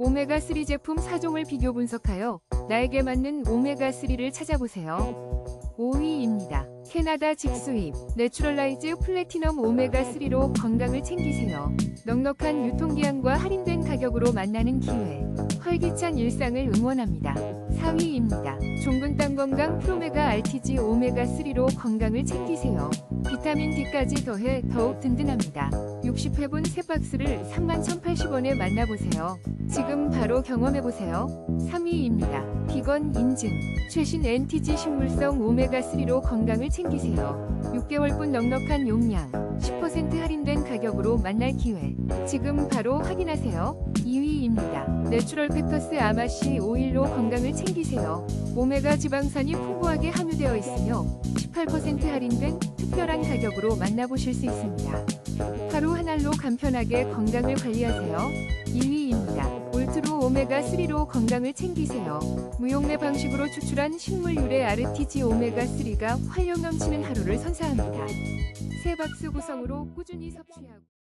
오메가3 제품 4종을 비교 분석하여 나에게 맞는 오메가3를 찾아보세요. 5위입니다. 캐나다 직수입 내추럴라이즈 플래티넘 오메가3로 건강을 챙기세요. 넉넉한 유통기한과 할인된 가격으로 만나는 기회. 활기찬 일상을 응원합니다. 4위입니다. 종근 땅 건강 프로메가 RTG 오메가3로 건강을 챙기세요. 비타민 D까지 더해 더욱 든든합니다. 60회분 3박스를 31,080원에 만나보세요. 지금 바로 경험해보세요. 3위입니다. 비건 인증. 최신 NTG 식물성 오메가3로 건강을 챙기세요. 6개월분 넉넉한 용량. 10% 할인된 가격으로 만날 기회. 지금 바로 확인하세요. 2위입니다. 내추럴 팩터스 아마씨 오일로 건강을 챙기세요. 오메가 지방산이 풍부하게 함유되어 있으며 18% 할인된 특별한 가격으로 만나보실 수 있습니다. 하루 한 알로 간편하게 건강을 관리하세요. 2위입니다. 올트로 오메가3로 건강을 챙기세요. 무용내 방식으로 추출한 식물 유래 RTG 오메가3가 활력 넘치는 하루를 선사합니다. 세 박스 구성으로 꾸준히 섭취하고